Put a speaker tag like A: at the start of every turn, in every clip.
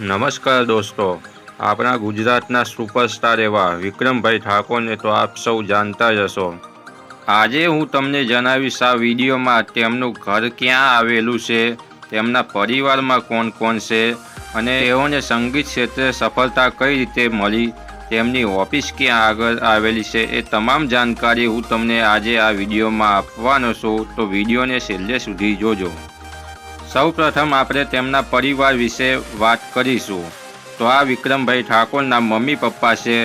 A: નમસ્કાર દોસ્તો. આપણા ગુજરાતના સુપરસ્ટાર એવા વિક્રમભાઈ ઠાકોરને તો આપ સૌ જાણતા જ હશો. આજે હું તમને જણાવીશ આ વિડીયોમાં તેમનું ઘર ક્યાં આવેલું છે, તેમના પરિવારમાં કોણ કોણ છે અને તેઓને સંગીત ક્ષેત્રે સફળતા કઈ રીતે મળી, તેમની ઓફિસ ક્યાં આગળ આવેલી છે એ તમામ જાણકારી હું તમને આજે આ વિડીયોમાં આપવાનો છું. તો વિડીયોને છેલ્લે સુધી જોજો. સૌ પ્રથમ આપણે તેમના પરિવાર વિશે વાત કરીશું. તો આ વિક્રમભાઈ ઠાકોરના મમ્મી પપ્પા છે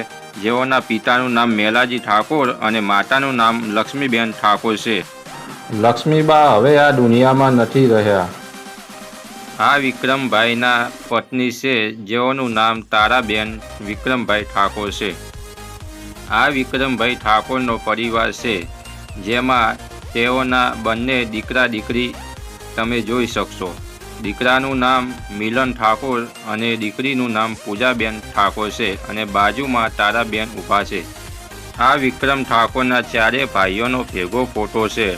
A: જેઓના પિતાનું નામ મેલાજી ઠાકોર અને માતાનું નામ લક્ષ્મીબેન ઠાકોર છે. લક્ષ્મીબા હવે આ દુનિયામાં નથી રહ્યા. આ વિક્રમભાઈના પત્ની છે જેઓનું નામ તારાબેન વિક્રમભાઈ ઠાકોર છે. આ વિક્રમભાઈ ઠાકોરનો પરિવાર છે જેમાં તેઓના બંને દીકરા દીકરી તમે જોઈ શકશો. દીકરાનું નામ મિલન ઠાકોર અને દીકરીનું નામ પૂજાબેન ઠાકોર છે અને બાજુમાં તારાબેન ઊભા છે. આ વિક્રમ ઠાકોરના ચારે ભાઈઓનો ભેગો ફોટો છે,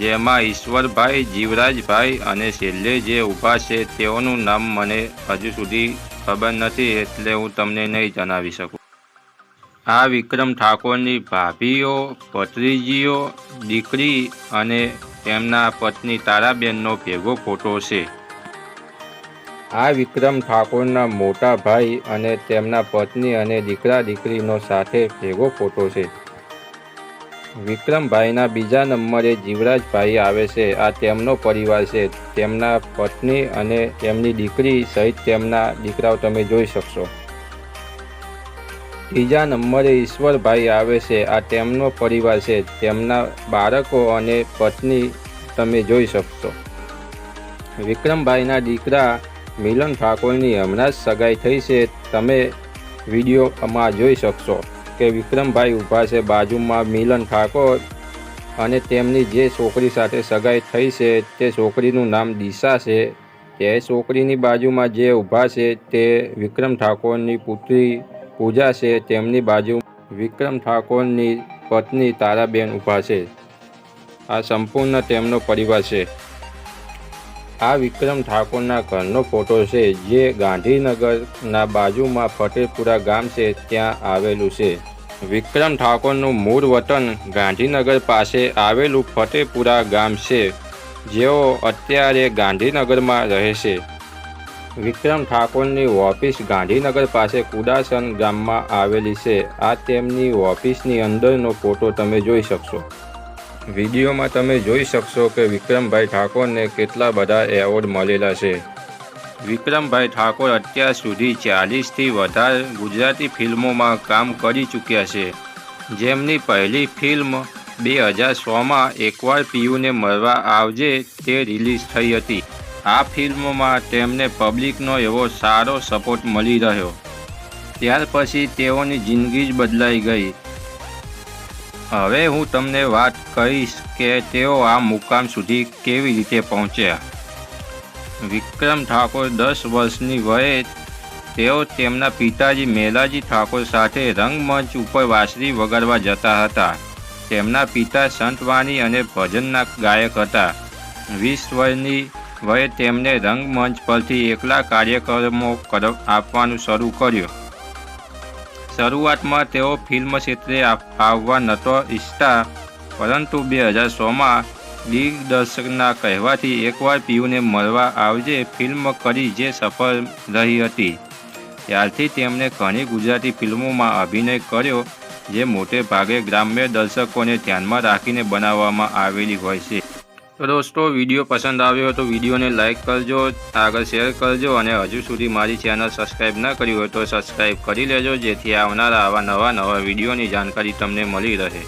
A: જેમાં ઈશ્વરભાઈ, જીવરાજભાઈ અને છેલ્લે જે ઊભા છે તેઓનું નામ મને હજુ સુધી ખબર નથી એટલે હું તમને નહીં જણાવી શકું. આ વિક્રમ ઠાકોરની ભાભીઓ, ભત્રીજીઓ, દીકરી અને તેમના પત્ની તારાબેનનો ભેગો ફોટો છે. આ વિક્રમ ઠાકોરના મોટા ભાઈ અને તેમના પત્ની અને દીકરા દીકરીનો સાથે ભેગો ફોટો છે. વિક્રમભાઈના બીજા નંબરે જીવરાજભાઈ આવે છે. આ તેમનો પરિવાર છે. તેમના પત્ની અને તેમની દીકરી સહિત તેમના દીકરાઓ તમે જોઈ શકશો. ત્રીજા નંબરે ઈશ્વરભાઈ આવે છે. આ તેમનો પરિવાર છે. તેમના બાળકો અને પત્ની તમે જોઈ શકશો. વિક્રમભાઈના દીકરા મિલન ઠાકોરની હમણાં જ સગાઈ થઈ છે. તમે વિડીયોમાં જોઈ શકશો કે વિક્રમભાઈ ઊભા છે બાજુમાં મિલન ઠાકોર અને તેમની જે છોકરી સાથે સગાઈ થઈ છે તે છોકરીનું નામ દિશા છે. તે છોકરીની બાજુમાં જે ઊભા છે તે વિક્રમ ઠાકોરની પુત્રી પૂજા છે, તેમની બાજુ વિક્રમ ઠાકોરની પત્ની તારાબેન ઊભા છે. આ સંપૂર્ણ તેમનો પરિવાર છે. આ વિક્રમ ઠાકોરના ઘરનો ફોટો છે, જે ગાંધીનગરના બાજુમાં ફતેપુરા ગામ છે, ત્યાં આવેલું છે. વિક્રમ ઠાકોરનું મૂળ વતન ગાંધીનગર પાસે આવેલું ફતેપુરા ગામ છે, જેઓ અત્યારે ગાંધીનગરમાં રહે છે. વિક્રમ ઠાકોરની ઓફિસ ગાંધીનગર પાસે કુડાસન ગામમાં આવેલી છે. આ તેમની ઓફિસની અંદરનો ફોટો તમે જોઈ શકશો. વિડીયોમાં તમે જોઈ શકશો કે વિક્રમભાઈ ઠાકોરને કેટલા બધા એવોર્ડ મળેલા છે. વિક્રમભાઈ ઠાકોર અત્યાર સુધી ચાલીસથી વધારે ગુજરાતી ફિલ્મોમાં કામ કરી ચૂક્યા છે. જેમની પહેલી ફિલ્મ બે હજાર સોમાં એકવાર પિયુને મળવા આવજે તે રિલીઝ થઈ હતી. આ ફિલ્મમાં તેમને પબ્લિકનો એવો સારો સપોર્ટ મળી રહ્યો. ત્યાર પછી તેઓની જિંદગી જ બદલાઈ ગઈ. હવે હું તમને વાત કહીશ કે તેઓ આ મુકામ સુધી કેવી રીતે પહોંચ્યા. વિક્રમ ઠાકોર દસ વર્ષની વયે તેઓ તેમના પિતાજી મેલાજી ઠાકોર સાથે રંગમંચ ઉપર વાંસળી વગાડવા જતા હતા. તેમના પિતા સંતવાણી અને ભજનના ગાયક હતા. વીસ વર્ષની વયે તેમને રંગમંચ પરથી એકલા કાર્યક્રમો આપવાનું શરૂ કર્યું. શરૂઆતમાં તેઓ ફિલ્મ ક્ષેત્રે આવવા નહોતો ઈચ્છતા, પરંતુ બે હજાર સોમાં દિગ્દર્શકના કહેવાથી એકવાર પીયુને મળવા આવજે ફિલ્મ કરી જે સફળ રહી હતી. ત્યારથી તેમણે ઘણી ગુજરાતી ફિલ્મોમાં અભિનય કર્યો, જે મોટે ભાગે ગ્રામ્ય દર્શકોને ધ્યાનમાં રાખીને બનાવવામાં આવેલી હોય છે. તો દોસ્તો, વીડિયો પસંદ આવ્યો તો વિડીયોને લાઇક કરજો, આગળ શેર કરજો અને હજુ સુધી મારી ચેનલ સબસ્ક્રાઈબ ન કરી હોય તો સબસ્ક્રાઈબ કરી લેજો, જેથી આવનારા આવા નવા નવા વિડીયોની જાણકારી તમને મળી રહે.